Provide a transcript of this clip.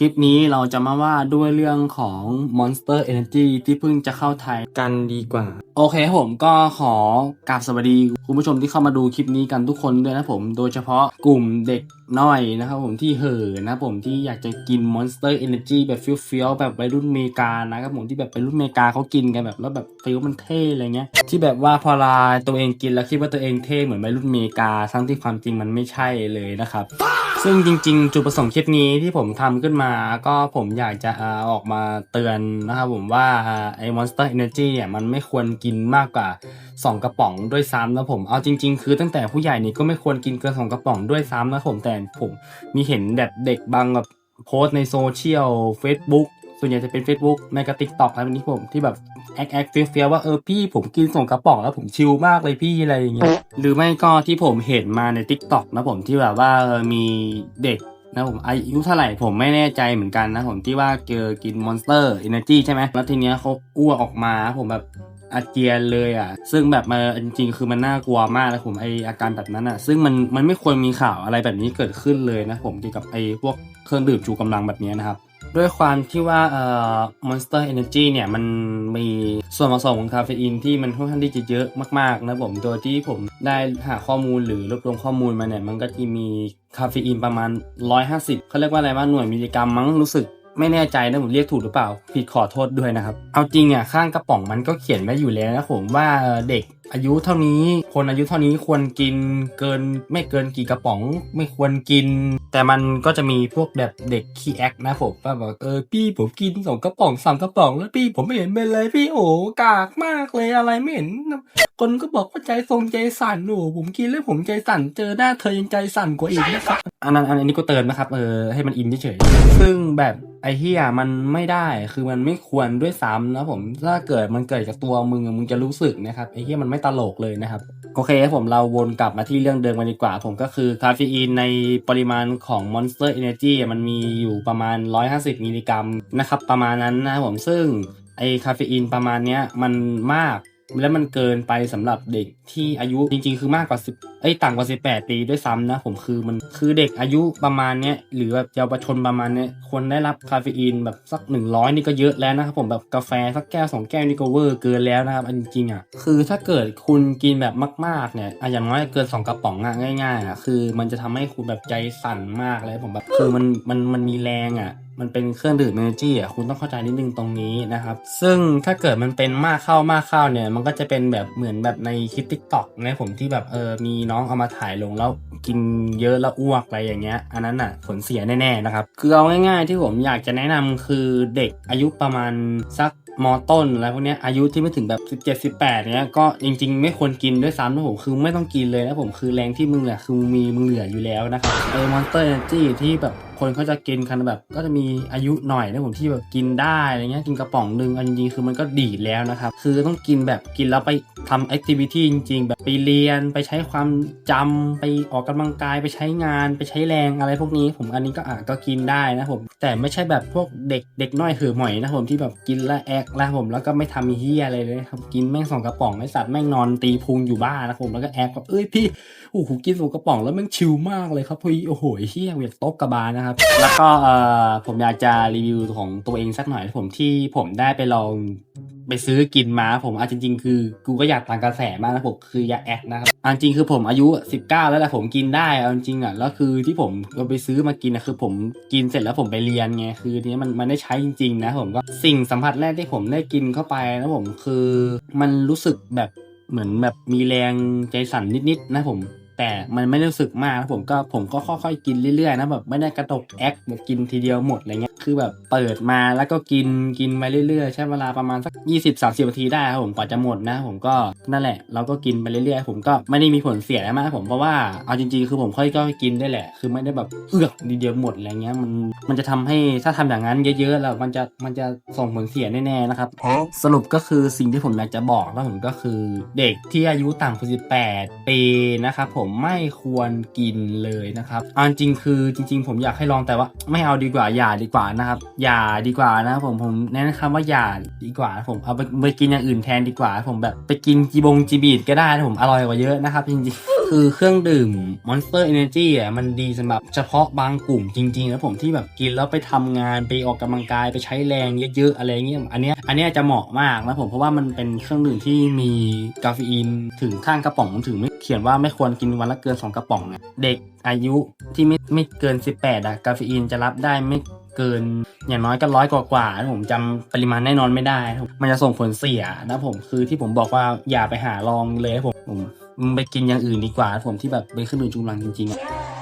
คลิปนี้เราจะมาว่าด้วยเรื่องของ Monster Energy ที่เพิ่งจะเข้าไทยกันดีกว่า โอเคผมก็ขอกราบสวัสดี คุณผู้ชมที่เข้ามาดูคลิปนี้กันทุกคนด้วยนะผมโดยเฉพาะกลุ่มเด็กน้อยนะครับผมที่เห่อนะผมที่อยากจะกิน Monster Energy แบบเฟี้ยวแบบวัยรุ่นเมกานะครับผมที่แบบวัยรุ่นเมกาเขากินกันแบบแล้วแบบฟิลมันเท่อะไรเงี้ยที่แบบว่าพอลาตัวเองกินแล้วคิดว่าตัวเองเท่เหมือนวัยรุ่นเมกาทั้งที่ความจริงมันไม่ใช่เลยนะครับซึ่งจริง ๆ จุดประสงค์คลิปนี้ที่ผมทำขึ้นมาก็ผมอยากจะอออกมาเตือนนะครับผมว่าอ่าไอ้ Monster Energy เนี่ยมันไม่ควรกินมากกว่า 2 กระป๋องด้วยซ้ำนะผมเอาจริง ๆ คือตั้งแต่ผู้ใหญ่นี่ก็ไม่ควรกินเกิน2กระป๋องด้วยซ้ำนะผมแต่ผมมีเห็นแบบเด็กบางแบบโพสในโซเชียล Facebook ส่วนใหญ่จะเป็น Facebook แมกติกต็อกอะไรแบบนี้ผมที่แบบแอคแอคเฟียเฟียว่าเออพี่ผมกินส่งกระป๋องแล้วผมชิลมากเลยพี่อะไรอย่างเงี้ยหรือไม่ก็ที่ผมเห็นมาใน t ิ k t o k นะผมที่แบบว่ามีเด็กนะผมอายุเท่าไหร่ผมไม่แน่ใจเหมือนกันนะผมที่ว่าเจอกิน Monster Energy ใช่ไหมแล้วทีเนี้ยเขาอ้วกออกมาผมแบบ อาเจียนเลยอะ ซึ่งแบบมาจริงๆ คือมันน่ากลัวมากนะผมไออาการแบบนั้นอะ ซึ่งมันมันไม่ควรมีข่าวอะไรแบบนี้เกิดขึ้นเลยนะผมเกี่ยวกับไอพวกเครื่องดื่มชูกำลังแบบนี้นะครับ ด้วยความที่ว่าเอ่อ Monster Energy เนี่ยมันมีส่วนผสมของคาเฟอีนที่มันค่อนข้างที่จะเยอะมากๆนะผมโดยที่ผมได้หาข้อมูลหรือรวบรวมข้อมูลมาเนี่ยมันก็จะมีคาเฟอีนประมาณ 150เขาเรียกว่าอะไรว่าหน่วยมิลลิกรัมมั้งรู้สึก ไม่แน่ใจนะผมเรียกถูกหรือเปล่า ผิดขอโทษด้วยนะครับ เอาจริงอะข้างกระป๋องมันก็เขียนไว้อยู่แล้วนะผมว่าเด็กอายุเท่านี้คนอายุเท่านี้ควรกินเกินไม่เกินกี่กระป๋องไม่ควรกิน แต่มันก็จะมีพวกแบบเด็กขี้แอคนะผมว่าแบบเออพี่ผมกินสองกระป๋องสามกระป๋องแล้วพี่ผมไม่เห็นเป็นเลยพี่โอ้กากมากเลยอะไรไม่เห็น คนก็บอกว่าใจทรงใจสั่นโอ้ผมกินแล้วผมใจสั่นเจอหน้าเธอยังใจสั่นกว่าอีกนะครับอันนั้นอันนี้ก็เตือนนะครับเออให้มันอินเฉยซึ่งแบบ ไอ้เฮียมันไม่ได้คือมันไม่ควรด้วยซ้ำนะผมถ้าเกิดมันเกิดกับตัวมึงมึงจะรู้สึกนะครับไอ้เฮียมันไม่ตลกเลยนะครับโอเคผมเราวนกลับมาที่เรื่องเดิมกันดีกว่า ผมก็คือคาเฟอีนในปริมาณของ Monster Energy อะมันมีอยู่ประมาณ 150 มิลลิกรัมนะครับประมาณนั้นนะผมซึ่งไอคาเฟอีนประมาณเนี้ยมันมาก แล้วมันเกินไปสำหรับเด็กที่อายุจริงๆ คือมากกว่า10เอ้ยต่ำกว่า 18 ปีด้วยซ้ำนะผมคือมันคือเด็กอายุประมาณเนี้ยหรือแบบเยาวชนประมาณเนี้ยควรได้รับคาเฟอีนแบบสัก 100 นี่ก็เยอะแล้วนะครับผมแบบกาแฟสักแก้วสองแก้วนี่ก็เวอร์เกินแล้วนะครับจริงๆอะคือถ้าเกิดคุณกินแบบมากๆเนี่ยอะอย่างน้อยเกิน 2 กระป๋องอะง่ายๆอะคือมันจะทำให้คุณแบบใจสั่นมากเลยผมแบบคือมันมันมันมีแรงอะ มันเป็นเครื่องดื่มเอเนจีอะคุณต้องเข้าใจนิดนึงตรงนี้นะครับ ซึ่งถ้าเกิดมันเป็นมากเข้ามากเข้าเนี่ย มันก็จะเป็นแบบเหมือนแบบในคลิปทิกตอกนะผมที่แบบเออมีน้องเอามาถ่ายลงแล้วกินเยอะแล้วอ้วกอะไรอย่างเงี้ย อันนั้นอะผลเสียแน่ๆนะครับ คือเอาง่ายๆที่ผมอยากจะแนะนำคือเด็กอายุประมาณสักมอต้นอะไรพวกเนี้ยอายุที่ไม่ถึงแบบ 17 18เนี้ยก็จริง ๆ ไม่ควรกินด้วยซ้ำนะผมคือไม่ต้องกินเลยนะผมคือแรงที่มึงแหละคือมึงมีมึงเหลืออยู่แล้วนะครับเออมอนสเตอร์เอเนจีที่แบบ คนเขาจะกินกันแบบ ก็จะมีอายุหน่อยนะผมที่แบบกินได้อะไรเงี้ยกินกระป๋องหนึ่งอันจริงๆคือมันก็ดีแล้วนะครับ คือต้องกินแบบกินแล้วไป ทำแอคทิวิตี้จริง ๆ แบบไปเรียนไปใช้ความจำไปออกกำลังกายไปใช้งานไปใช้แรงอะไรพวกนี้ ผมอันนี้ก็อะก็กินได้นะผมแต่ไม่ใช่แบบพวกเด็กเด็กน้อยหือหมอยนะผมที่แบบกินแล้วแอกแล้วผมแล้วก็ไม่ทำเฮียอะไรเลยครับกินแม่งสองกระป๋องไอสัตว์แม่งนอนตีพุงอยู่บ้านนะผมแล้วก็แอกแบบเอ้ยพี่โอ้โหกินสองกระป๋องแล้วแม่งชิลมากเลยครับพี่โอ้โหเฮียอยากโต๊ะกระบาลนะครับ แล้วก็เอ่อผมอยากจะรีวิวของตัวเองสักหน่อยผมที่ผมได้ไปลอง ไปซื้อกินมาผมอาจริง ๆ คือกูก็อยากตามกระแสมากนะผมคือยาแอดนะครับเอาจริงคือผมอายุ 19 แล้วแหละผมกินได้เอาจริงอะแล้วคือที่ผมเอาไปซื้อมากินนะคือผมกินเสร็จแล้วผมไปเรียนไงคือทีนี้มันมันได้ใช้จริง ๆ นะผมก็สิ่งสัมผัสแรกที่ผมได้กินเข้าไปนะผมคือมันรู้สึกแบบเหมือนแบบมีแรงใจสั่นนิดๆนะผมแต่มันไม่รู้สึกมากนะผมก็ผมก็ค่อยๆกินเรื่อยๆนะแบบไม่ได้กระตกแอคแบบกินทีเดียวหมดอะไรเงี้ยคือแบบเปิดมาแล้วก็กินกินไปเรื่อยๆ ใช้เวลาประมาณสัก 20-30นาทีได้ครับผมกว่าจะหมดนะ ผมก็นั่นแหละ เราก็กินไปเรื่อยๆ ผมก็ไม่ได้มีผลเสียอะไรมากผมเพราะว่าเอาจริงๆ คือผมค่อยก็กินได้แหละ คือไม่ได้แบบเอือกทีเดียวหมดอะไรเงี้ยมันมันจะทำให้ถ้าทำอย่างนั้นเยอะๆแล้วมันจะมันจะส่งผลเสียแน่ๆนะครับสรุปก็คือสิ่งที่ผมอยากจะบอกแล้วผมก็คือเด็กที่อายุต่ำกว่า18ปีนะครับผมไม่ควรกินเลยนะครับเอาจริงๆคือจริง ๆ ผมอยากให้ลองแต่ว่าไม่เอาดีกว่าอย่าดีกว่านะครับ อย่าดีกว่านะครับผมผมแนะนำคำว่าอย่าดีกว่าผมเอาไปไปกินอย่างอื่นแทนดีกว่า ผมแบบไปกินจีบงจีบีดก็ได้นะผมอร่อยกว่าเยอะนะครับจริงๆ คือเครื่องดื่ม Monster Energy อะมันดีสำหรับเฉพาะบางกลุ่มจริงๆนะผมที่แบบกินแล้วไปทำงานไปออกกำลังกายไปใช้แรงเยอะๆอะไรเงี้ยอันเนี้ยอันเนี้ยจะเหมาะมากนะผมเพราะว่ามันเป็นเครื่องดื่มที่มีกาเฟอีนถึงข้างกระป๋องถึงไม่เขียนว่าไม่ควรกินวันละเกิน 2 กระป๋องเนี่ยเด็กอายุที่ไม่ไม่เกิน 18อะกาเฟอีนจะรับได้ไม่ เกิน อย่างน้อยก็ร้อยกว่าผมจำปริมาณแน่นอนไม่ได้ มันจะส่งผลเสียนะผมคือที่ผมบอกว่าอย่าไปหาลองเลยผมผมไปกินอย่างอื่นดีกว่าผมที่แบบเป็นเครื่องดื่มชูกำลังจริงๆ